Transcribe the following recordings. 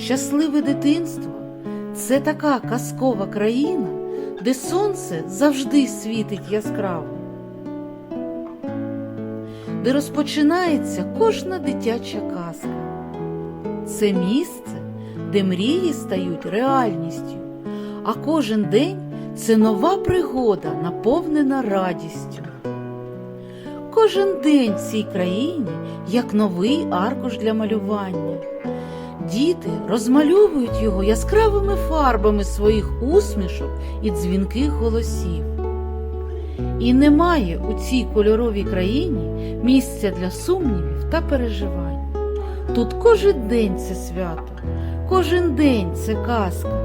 Щасливе дитинство це така казкова країна, де сонце завжди світить яскраво, де розпочинається кожна дитяча казка. Це місце, де мрії стають реальністю, а кожен день це нова пригода, наповнена радістю. Кожен день в цій країні як новий аркуш для малювання. Діти розмальовують його яскравими фарбами своїх усмішок і дзвінких голосів. І немає у цій кольоровій країні місця для сумнівів та переживань. Тут кожен день це свято, кожен день це казка,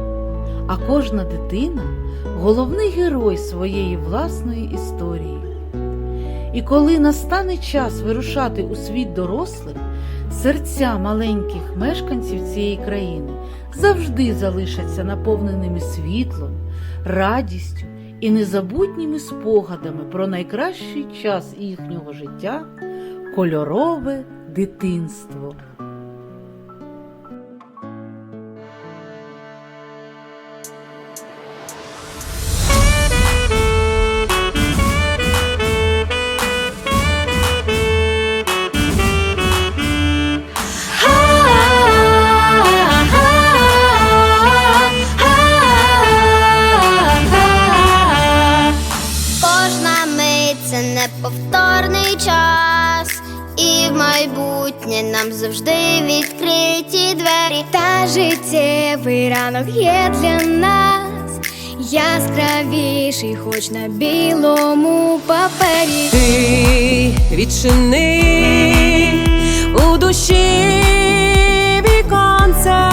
а кожна дитина головний герой своєї власної історії. І коли настане час вирушати у світ дорослих, серця маленьких мешканців цієї країни завжди залишаться наповненими світлом, радістю і незабутніми спогадами про найкращий час їхнього життя кольорове дитинство. Майбутнє нам завжди відкриті двері. Та життєвий ранок є для нас яскравіший, хоч на білому папері. Ти відчини у душі віконце,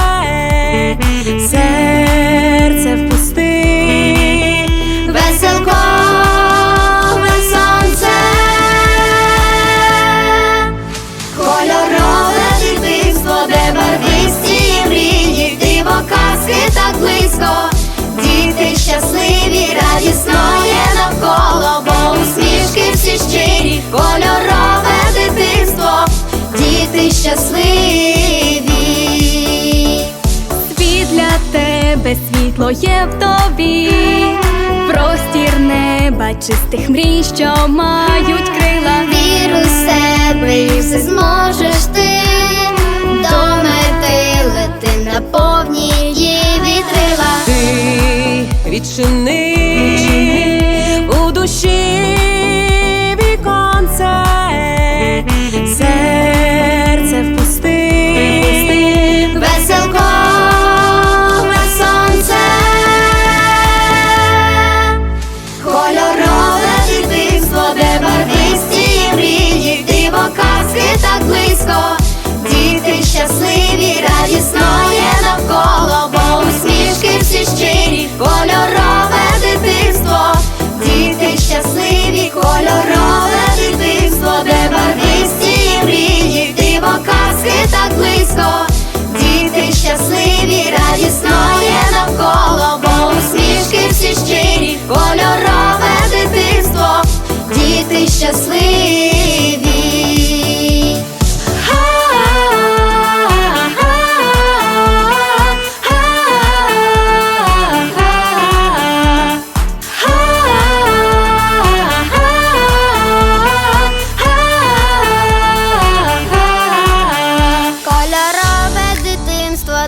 тебе світло є в тобі, простір неба, чистих мрій, що мають крила. Віру в себе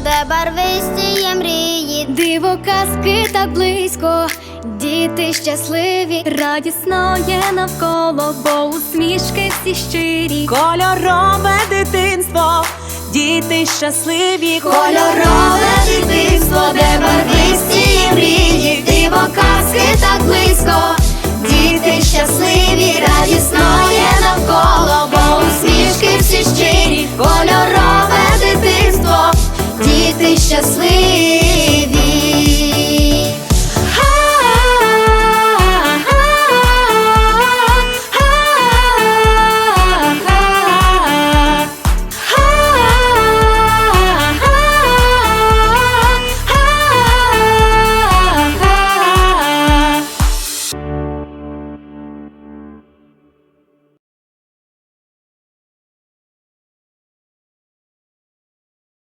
де барвисті є мрії, Диво казки так близько, діти щасливі, радісно є навколо, бо усмішки всі щирі. кольорове дитинство, діти щасливі, Кольорове дитинство, де барвисті мрії, диво казки так близько, діти щасливі, радісно є навколо, just sweet.